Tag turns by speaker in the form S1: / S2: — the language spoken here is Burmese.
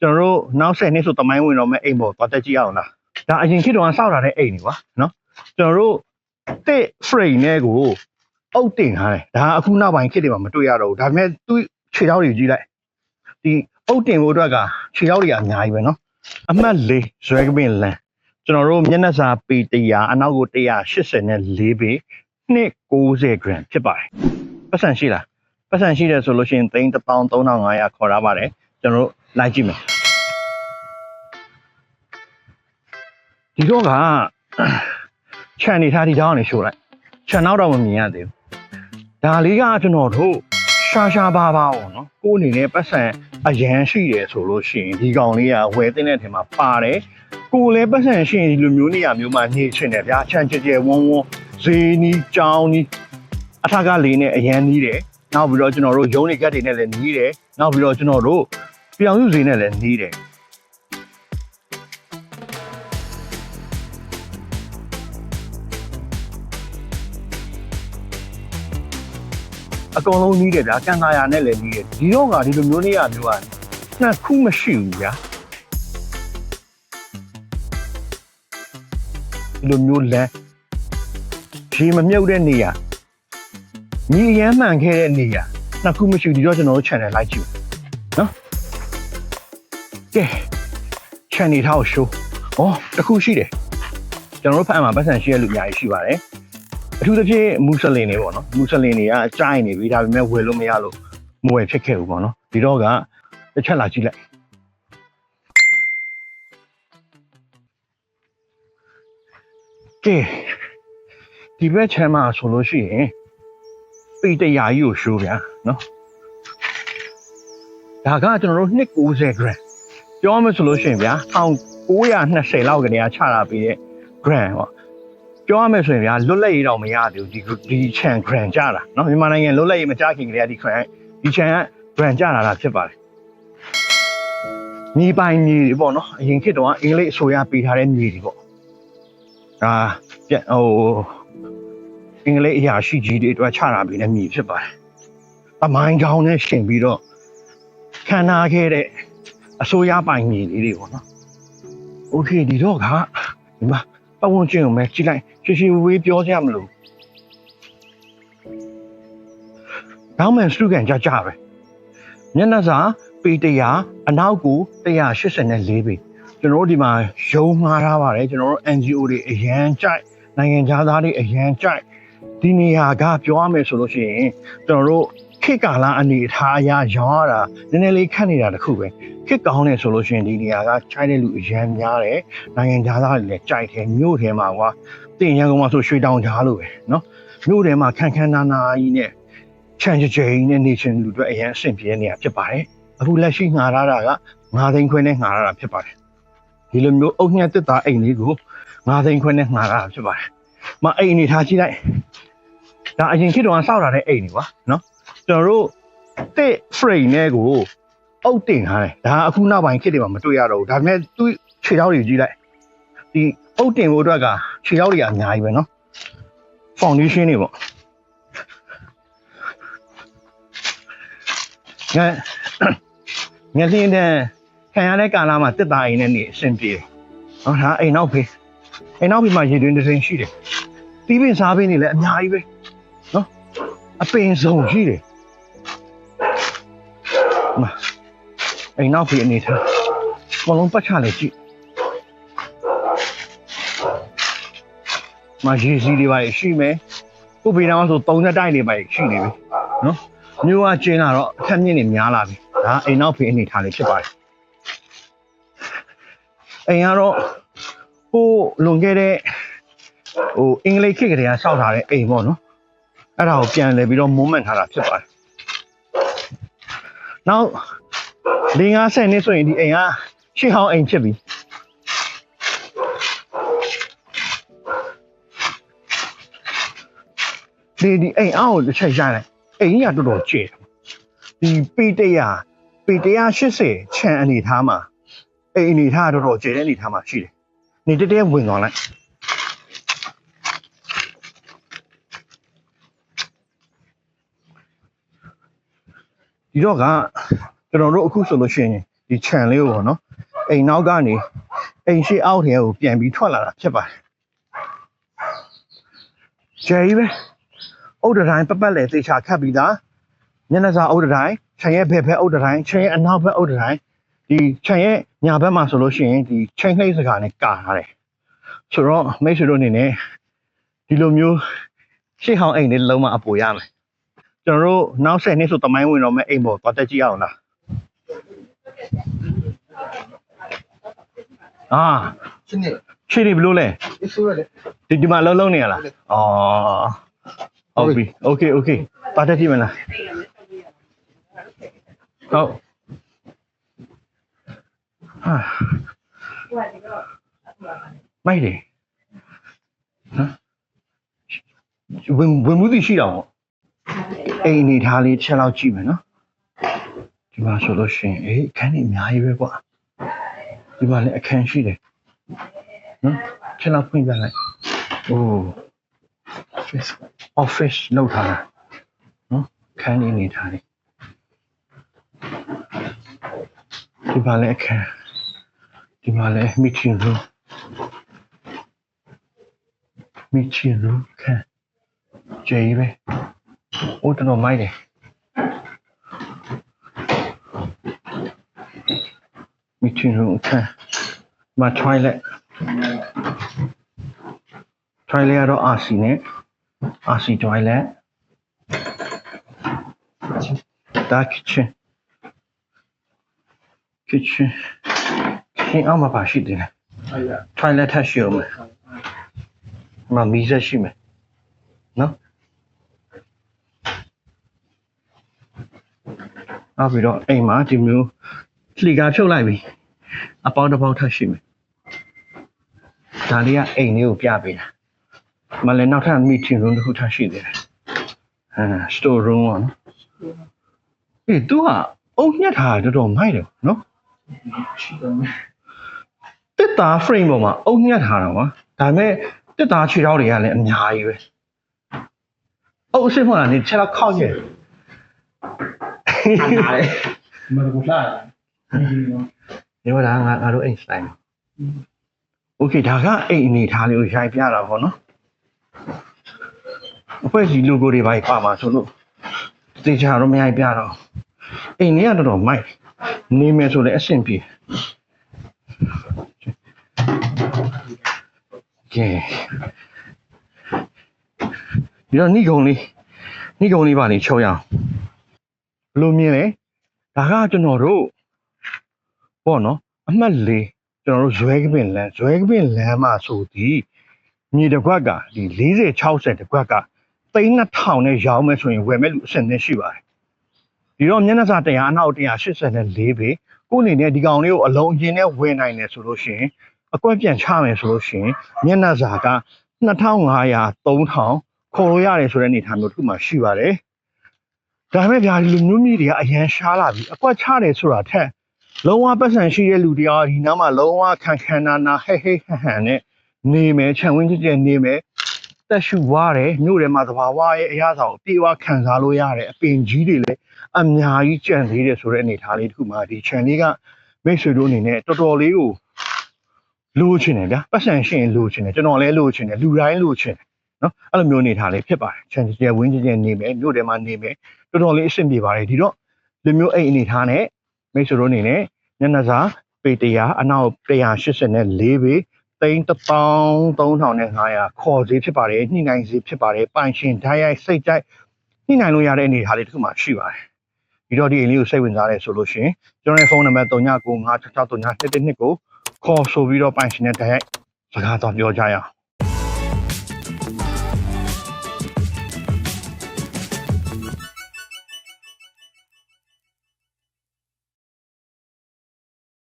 S1: ကျွန်တော်တို့နောက်10နှစ်ဆိုတမိုင်းဝင်တော့မဲ့အိမ်ပေါ်သွားတက်ကြည့်အောင်လားဒါအရင်ခေတ်တုန်းကစောက်လာတဲ့အိမ်တွေကွာနော်ကျွန်တော်တို့တစ် frame နဲ့ကိုအုတ်တင်ထားတယ်ဒါကအခုနောက်ပိုင်းခေတ်တွေမှာမတွေ့ရတော့ဘူးဒါပေမဲ့သူ့ခြေထောက်တွေကြည့်လိုက်ဒီအုတ်တင်ဖို့အတွက်ကခြေထောက်တွေကအများကြီးပဲနော်အမှတ်၄ဇွဲကပင်လန်ကျွန်တော်တို့မျက်နှာစာပေ100အနောက်ကို184ပေ290 gram ဖြစ်ပါတယ်ပတ်စံရှိလားပတ်စံရှိတယ်ဆိုလို့ရှိရင်33,500ခေါ်ရပါတယ် ကျွန်တော်တို့လိုက်ကြည့်မယ်ဒီတော့ကခြံနေထားဒီတောင်းနေရှို့လိုက်ခြံနောက်တော့မမြင်ရသေးဘူးဒါလေးကကျွန်တော်တို့ရှာရှာပါပါပေါ့နော်ကိုယ်အနေနဲ့ပတ်စံအရန်ရှိတယ်ဆိုလို့ရှိရင်ဒီကောင်လေးကဝယ်တဲ့တဲ့ထဲမှာပါတယ်ကိုယ်လည်းပတ်စံရှိရင်ဒီလိုမျိုးနေရာမျိုးမှာနေချင်တယ်ဗျာခြံကြဲကြဲဝန်းဝန်းဈေးနီးကြောင်းနီးအထက်ကလေးနဲ့အရန်နီးတယ်နောက်ပြီးတော့ကျွန်တော်တို့ရုံးနေကတ်တွေနဲ့လည်းနီးတယ်နောက်ပြီးတော့ကျွန်တော်တို့ ပြောင်စုဈေးနဲ့လည်းနီးတယ်အကုန်လုံးနီးတယ်ဗျာကန်သာယာနဲ့လည်းနီးတယ်ဒီတော့ကဒီလိုမျိုးနေရမျိုးကနှစ်ခုမရှိဘူးဗျာဒီလိုမျိုးလမ်းရေမမြုပ်တဲ့နေရညီအရမ်းမှန်ခဲ့တဲ့နေရနှစ်ခုမရှိဘူးဒီတော့ကျွန်တော်တို့ channel လိုက်ကြည့်နော် ကဲ channel ထားကို show ဩတစ်ခုရှိတယ်ကျွန်တော်တို့ဖတ်မှာပတ်စံရှိရလူအများကြီးရှိပါတယ်အထူးသဖြင့်မူဆလင်တွေပေါ့နော်မူဆလင်တွေကကြားနေပြီဒါပေမဲ့ဝယ်လို့မရလို့မဝယ်ဖြစ်ခဲ့ဘူးပေါ့နော်ဒီတော့ကတစ်ချက်လာကြည့်လိုက်ကဲဒီဘက်ချမ်းမှာဆိုလို့ရှိရင်ပေတရာကြီးကိုရှိုးဗျာနော်ဒါကကျွန်တော်တို့290 gram ပြောရမယ်ဆိုလို့ရှိရင်ဗျာ1920လောက်ကနေချတာပြီးတဲ့ gram ပေါ့ ပြောရမယ်ဆိုရင်ဗျာလွတ်လပ်ရေးတော့မရသေးဘူးဒီဒီချန် grand ကြတာเนาะမြန်မာနိုင်ငံလွတ်လပ်ရေးမကြခင်ကတည်းကဒီ grand ဒီချန်က grand ကြတာလားဖြစ်ပါတယ်မြေပိုင်မြေတွေပေါ့နော်အရင်ခေတ်တုန်းကအင်္ဂလိပ်အစိုးရပေးထားတဲ့မြေတွေပေါ့ဒါပြဟိုအင်္ဂလိပ်အရာရှိကြီးတွေအတွက်ချတာပေးတဲ့မြေဖြစ်ပါတယ်တမိုင်းကောင်းနဲ့ရှင်ပြီးတော့ခံနာခဲ့တဲ့ အစိုးရပိုင်မြေလေးတွေပေါ့နော်โอเคဒီတော့ကဒီမှာ ပတ်ဝန်းကျင်ကိုပဲကြည့်လိုက်ရှည်ရှည်ဝေးပြောကြမလို့ကောင်းမှန်စုကန်ကြကြပဲမျက်နှာစာပေ100အနောက်ကူ184ပေကျွန်တော်တို့ဒီမှာရုံမှားထားပါတယ်ကျွန်တော်တို့ NGO တွေအရန်ကြိုက်နိုင်ငံသားတွေအရန်ကြိုက်ဒီနေရာကပြောရမယ်ဆိုလို့ရှိရင်ကျွန်တော်တို့ ခေတ်ကာလအနေအထားအရရောင်းရတာနည်းနည်းလေးခက်နေတာတခုပဲခေတ်ကောင်းနေဆိုလို့ရှိရင်ဒီနေရာကခြိုက်တဲ့လူအရန်များတယ် နိုင်ငံသားတွေလည်းကြိုက်တယ်မြို့ထဲမှာကွာတင်ရန်ကုန်မှာဆိုရွှေတောင်ကြားလို့ပဲเนาะမြို့ထဲမှာခန်းခန်းနာနာကြီးနဲ့ချန်ချကြိန်နဲ့နေချင်လူတွေအရင်အဆင်ပြေနေရဖြစ်ပါတယ်အခုလက်ရှိငှာရတာက9သိန်းခွဲနဲ့ငှာရတာဖြစ်ပါတယ်ဒီလိုမျိုးအုတ်ညက်တက်တာအိမ်လေးကို9သိန်းခွဲနဲ့ငှာရတာဖြစ်ပါတယ်မအိမ်အနေထားကြည့်လိုက်ဒါအရင်ခေတ်တုန်းကစောက်လာတဲ့အိမ်တွေကွာเนาะ ကျွန်တော်တို့တစ် frame နဲ့ကိုအုတ်တင်ထားတယ်ဒါကအခုနောက်ပိုင်းခေတ်တွေမှာမတွေ့ရတော့ဘူးဒါပေမဲ့သူ့ခြေထောက်တွေကြည့်လိုက် ဒီအုတ်တင်ဖို့အတွက်ကခြေထောက်တွေကအများကြီးပဲเนาะ foundation တွေပေါ့ငါငါလင်းတဲ့ခံရတဲ့ကာလမှာတက်တာအိမ်နဲ့နေအဆင်ပြေတယ်ဟောဒါအိမ်နောက်ဖေးအိမ်နောက်ဖေးမှာရေတွင်းတစ်စိမ်ရှိတယ်တီးပင်စားပင်တွေလည်းအများကြီးပဲเนาะအပင်စုံရှိတယ် မအိမ်နောက်ဖေးအနေထားအကုန်လုံးပတ်ချလေကြည့်မရေစီတွေပါရှိမယ်ခုပေတော့ဆို30တိုက်တွေပါရှိနေပြီနော်မျိုးကကျင်းလာတော့အခက်မြင့်နေများလာပြီဒါအိမ်နောက်ဖေးအနေထားလေးဖြစ်ပါတယ်အိမ်ကတော့ဟိုလွန်ခဲ့တဲ့ဟိုအင်္ဂလိပ်ခေတ်ကတည်းကစောက်ထားတဲ့အိမ်ပေါ့နော်အဲ့ဒါကိုပြန်လဲပြီးတော့မွမ်းမံထားတာဖြစ်ပါတယ် နောက်၄50နှစ်ဆိုရင်ဒီအိမ်ကရှေ့ဟောင်းအိမ်ဖြစ်ပြီဒီဒီအိမ်အောက်ကိုတစ်ချက်ရလိုက်အိမ်ကြီးကတော်တော်ကျယ်ဒီပေတရာပေ180ချန်အနေထားမှာအိမ်အနေထားကတော်တော်ကျယ်တဲ့အနေထားမှာရှိတယ်နေတတဲဝင်သွားလိုက် ဒီတော့ကကျွန်တော်တို့အခုဆိုလို့ရှိရင်ဒီခြံလေးကိုပေါ့နော်အိမ်နောက်ကနေအိမ်ရှိအောက်ထဲကိုပြန်ပြီးထွက်လာတာဖြစ်ပါတယ်ကျယ်ကြီးပဲအုတ်တတိုင်းပတ်ပတ်လေသေချာခတ်ပြီးသားညနေစာအုတ်တတိုင်းခြံရဲ့ဘက်ဘက်အုတ်တတိုင်းခြံရဲ့အနောက်ဘက်အုတ်တတိုင်းဒီခြံရဲ့ညာဘက်မှာဆိုလို့ရှိရင်ဒီခြံနှိပ်စကားနဲ့ကာထားတယ်ဆိုတော့မိတ်ဆွေတို့အနေနဲ့ဒီလိုမျိုးရှေ့ဟောင်းအိမ်လေးလုံးမအပူရမယ် ကျွန်တော်တို့နောက်ဆက်နှစ်ဆိုတမိုင်းဝင်တော့မဲ့အိမ်ပေါ်သွားတက်ကြည့်အောင်လားအာ
S2: ရှင်းနေ
S1: ရှင်းနေဘလို့လဲ
S2: ဆိုးရလေ
S1: ဒီဒီမှာလုံးလုံးနေရလားဩဟုတ်ပြီ okay okay ပါတက်ကြည့်မလားဟုတ်ဟာမိုက်တယ်ဟမ်ဝင်ဝင်မှုသိရှိတာပေါ့ အိမ်အနေထားလေးချက်လောက်ကြည့်မယ်နော်ဒီမှာဆိုလို့ရှိရင်အေးအခန်းကြီးအများကြီးပဲကွာဒီမှာလည်းအခန်းရှိတယ်နော်ချက်လောက်ဖွင့်ပြလိုက်โอ้ office office လောက်ထားတာနော်အခန်းကြီးအနေထားလေးဒီမှာလည်းအခန်းဒီမှာလည်း meeting room meeting room ခန်းကျေးပဲ ဟိုတော်တော်မိုက်တယ် meeting room အခန်းဒီမှာ toilet toilet ကတော့ RC နဲ့ RC toilet ဒါ kitchen kitchen kitchen အောက်မှာပါရှိတယ်လေ
S2: အဲ့ရ
S1: toilet ထပ်ရှိအောင်မယ်ဒီမှာမီးစက်ရှိမယ်နော် နောက်ပြီးတော့အိမ်မှာဒီမျိုးလှီကာဖြုတ်လိုက်ပြီအပေါင်းတစ်ပေါက်ထပ်ရှိမယ်ဒါလေးကအိမ်လေးကိုပြပေးတာဒီမလည်းနောက်ထပ် meeting room တစ်ခုထပ်ရှိသေးတယ်အဲ store room ပေါ့နော်အေး तू ကအုံညက်ထားတာတော်တော်မိုက်တယ်နော်
S2: ရှိတယ်မယ်
S1: တက်တာ frame ပေါ်မှာအုံညက်ထားတာကွာဒါပေမဲ့တက်တာခြေထောက်တွေကလည်းအများကြီးပဲအုပ်အစ်စ်မလားနေခြေထောက်ခောက်ရဲ့
S2: အားရတယ်မရဘူးလား
S1: ဒီမှာဒါငါငါတို့အိမ်စတိုင်းโอเคဒါကအိမ်အနေထားလေးကိုရိုက်ပြတာပေါ့နော်အဖွဲ့စီ logo တွေပါပါမှာဆိုလို့တေချာတော့မရိုက်ပြတော့အိမ်လေးကတော်တော်မိုက်နေမယ်ဆိုလည်းအဆင်ပြေကဲဒီတော့ဏိကုံလေးဏိကုံလေးပါနေချုပ်ရအောင်ဘယ် လိုမြင်လဲဒါကကျွန်တော်တို့ပေါ့နော်အမှတ်၄ကျွန်တော်တို့ဇွဲကပင်လမ်းဇွဲကပင်လမ်းမှာဆိုသည်မြေတစ်ခွက်ကဒီ40 60တစ်ခွက်ကသိန်း2000နဲ့ရောင်းမယ်ဆိုရင်ဝယ်မဲ့လူအဆင့်သင့်ရှိပါတယ်ဒီတော့မျက်နှာစာ100အနောက်184ပေကိုယ့်အနေနဲ့ဒီကောင်လေးကိုအလုံးအရင်နဲ့ဝယ်နိုင်တယ်ဆိုလို့ရှိရင်အကွက်ပြန်ချမယ်ဆိုလို့ရှိရင်မျက်နှာစာက2500 3000ခေါ်လို့ရတယ်ဆိုတဲ့အနေအထားမျိုးတစ်ခုမှရှိပါတယ် ဒါပေမဲ့ဗျာဒီလူမျိုးမျိုးတွေကအရန်ရှားလာပြီအကွက်ချတယ်ဆိုတာထက်လုံးဝပတ်စံရှိတဲ့လူတရားဒီနားမှာလုံးဝခံခံနာနာဟဲဟဲဟန်ဟန်နဲ့နေမယ်ခြံဝင်းကြည့်ကြည့်နေမယ်တက်ရှူွားတယ်မြို့ထဲမှာသဘာဝရဲ့အရာဆောင်အပြေအဝခံစားလို့ရတယ်အပင်ကြီးတွေလည်းအများကြီးကြံသေးတယ်ဆိုတဲ့အနေအထားလေးတစ်ခုမှဒီခြံလေးကမိတ်ဆွေတို့အနေနဲ့တော်တော်လေးကိုလိုချင်တယ်ဗျာပတ်စံရှိရင်လိုချင်တယ်ကျွန်တော်လည်းလိုချင်တယ်လူတိုင်းလိုချင်တယ် နော်အဲ့လိုမျိုးအနေအထားလေးဖြစ်ပါတယ်ခြံကျဲဝင်းကျဲနေမယ်မြို့ထဲမှာနေမယ်တော်တော်လေးအဆင်ပြေပါတယ်ဒီတော့လူမျိုးအိမ်အနေအထားနဲ့မိတ်ဆွေတို့အနေနဲ့ညနေစာပေ100အနောက်184ပေသိန်း13500ခေါ်ဈေးဖြစ်ပါတယ်ညှိနှိုင်းဈေးဖြစ်ပါတယ်ပိုင်ရှင်ဓာတ်ရိုက်စိတ်ကြိုက်ညှိနှိုင်းလို့ရတဲ့အနေအထားလေးတစ်ခုမှရှိပါတယ်ဒီတော့ဒီအိမ်လေးကိုစိတ်ဝင်စားတယ်ဆိုလို့ရှိရင်ကျွန်တော်ရဲ့ဖုန်းနံပါတ်3995663922ကိုခေါ်ဆိုပြီးတော့ပိုင်ရှင်နဲ့ဓာတ်ရိုက်စကားတော့ပြောကြရအောင်